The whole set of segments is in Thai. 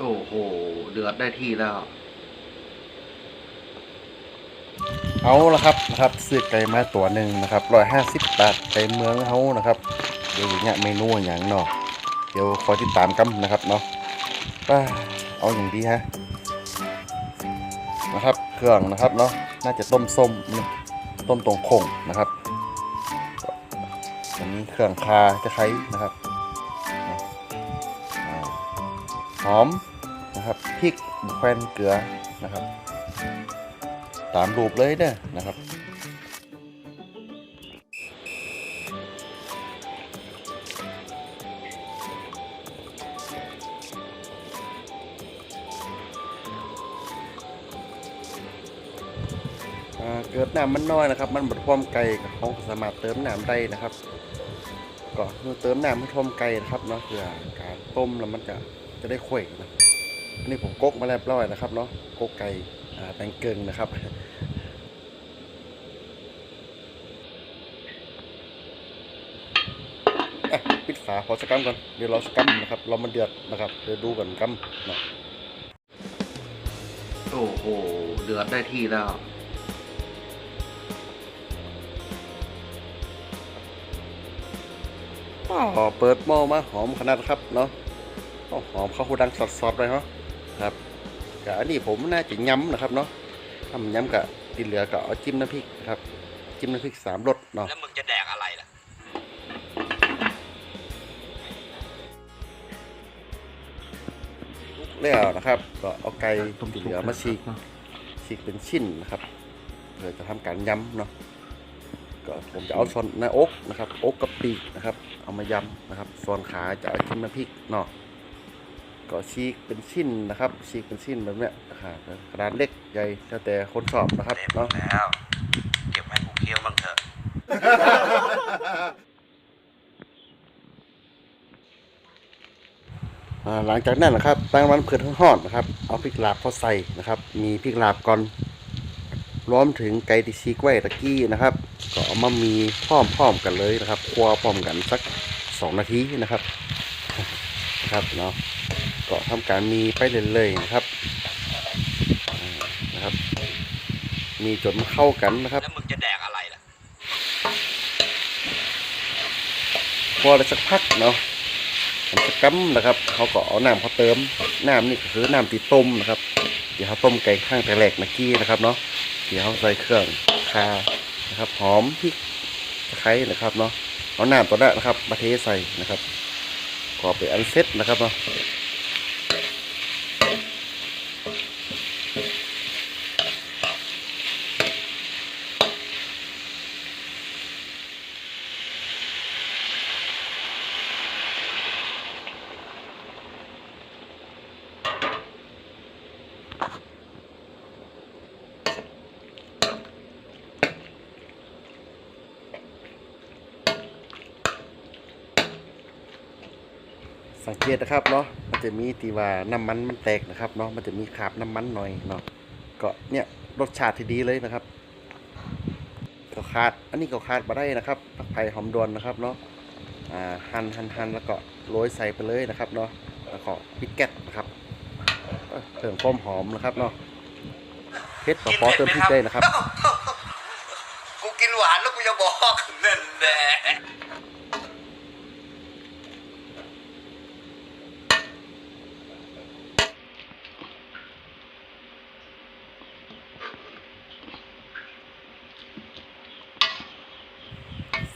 โอ้โห เดือดได้ที่แล้ว เอาละครับนะครับซื้อไก่มาตัวหนึ่งนะครับร้อยห้าสิบบาทไก่เมืองเฮานะครับเดี๋ยวเนี่ยเมนูอย่างเนาะเดี๋ยวคอยติดตามกันนะครับเนาะป้าเอาอย่างดีฮะนะครับ เครื่องนะครับเนาะน่าจะต้มส้มต้มตรงคงนะครับอันนี้เครื่องคาจะไคร้นะครับ หอมนะครับพริกแควนเกลือนะครับ ตามรูปเลยเด้อนะครับเกิดน้ำมันน้อยนะครับ มันบดความไก่เขาสามารถเติมน้ำได้นะครับ ก็คือเติมน้ำให้ท่วมไก่นะครับเนาะเพื่อการต้มแล้วมันจะ จะได้ข่อยนะอันนี้ผมกกมาแล้วเรียบร้อยนะครับเนาะกกไก่อ่าแปลงเกิงนะครับอะปิดฝาพอสกกัมก่อนเดี๋ยวเราสกกัมนะครับ เรามันเดือดนะครับเดี๋ยวดูกันกัมเนาะโอ้โหเดือดได้ที่แล้วอ๋อเปิดหม้อมาหอมขนาดครับเนาะโอ้ หอมข้าวหูดังสดๆเลยเนาะครับกะอันนี้ผมน่าจะย้ำนะครับเนาะทำย้ำกะที่เหลือก็เอาจิ้มน้ำพริกนะครับ จิ้มน้ำพริกสามรสเนาะแล้วมึงจะแดกอะไรล่ะแล้วนะครับ ก็เอาไก่ต้มที่สุเหกลือมาฉีกเนาะฉีกเป็นชิ้นนะครับเพื่อจะทำการย้ำเนาะก็ผมจะเอาส่วนหน้าอกนะครับ อกกับปีกนะครับ เอามาย้ำนะครับ ส่วนขาจะเอาจิ้มน้ำพริกเนาะ ก็ฉีกเป็นชิ้นนะครับฉีกเป็นชิ้นแบบเนี้ยนะครับขนาดเล็กใหญ่แล้วแต่คนชอบนะครับเต็มเนาะแล้ว เก็บให้กูเคี้ยวบ้างเถอะอ่าหลังจากนั้นนะครับตั้งมันเผือดทั้งห่อนนะครับ เอาพริกลาบเข้าใส่นะครับ มีพริกลาบก่อนรวมถึงไก่ที่ชีกไว้ตะกี้นะครับ ก็เอามามีพร้อมๆกันเลยนะครับคั่วพร้อมกันสักสองนาทีนะครับนะครับเนาะ ก็ทำการมีไปเรื่อยๆนะครับอ่านะครับ มีจนมันเข้ากันนะครับแล้วมึงจะแดกอะไรล่ะพอได้สักพักเนาะมันจะกัมนะครับเขาก็เอาน้ำเขาเติมน้ำนี่ก็คือน้ำตีต้มนะครับเดี๋ยวเขาต้มไก่ข้างแต่แรกเมื่อกี้นะครับเนาะเดี๋ยวเขาใส่เครื่องคานะครับหอมพริกตะไคร้นะครับเนาะเอาน้ำตัวนั้นนะครับมาเทใส่นะครับก็เป็นอันเซ็ตนะครับเนาะ สังเกตนะครับเนาะมันจะมีตีว่าน้ำมันมันแตกนะครับเนาะมันจะมีคราบน้ำมันหน่อยเนาะก็เนี่ยรสชาติที่ดีเลยนะครับก็ขาดอันนี้ก็ขาดมาได้นะครับผักไผ่หอมดวนนะครับเนาะอ่าหั่นหั่นหั่นแล้วก็โรยใส่ไปเลยนะครับเนาะแล้วก็พริกแก๊สนะครับเอ้ยเพิ่มความหอมนะครับเนาะเผ็ดต่อพอเติมพริกได้นะครับกูกินหวานแล้วกูจะบอกนั่นแหละ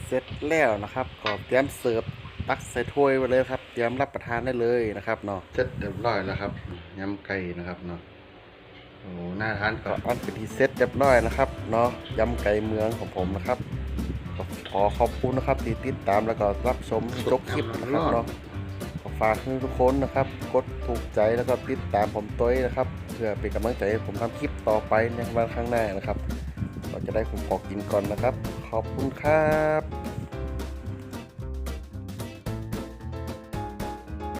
เสร็จแล้วนะครับก็เตรียมเสิร์ฟตักใส่ถ้วยไว้เลยครับเตรียมรับประทานได้เลยนะครับเนาะเสร็จเรียบร้อยแล้วครับยำไก่นะครับเนาะโอ้น่าทานก็อันเป็นที่เสร็จเรียบร้อยนะครับเนาะยำไก่เมืองของผมนะครับก็ขอขอบคุณนะครับที่ติดตามแล้วก็รับชมจบคลิปนะครับเนาะขอฝากให้ทุกคนนะครับ กดถูกใจแล้วก็ติดตามผมตัวเองนะครับ เพื่อเป็นกำลังใจให้ผมทำคลิปต่อไปในวันข้างหน้านะครับ เราจะได้ผมขอกินก่อนนะครับ ขอบคุณครับ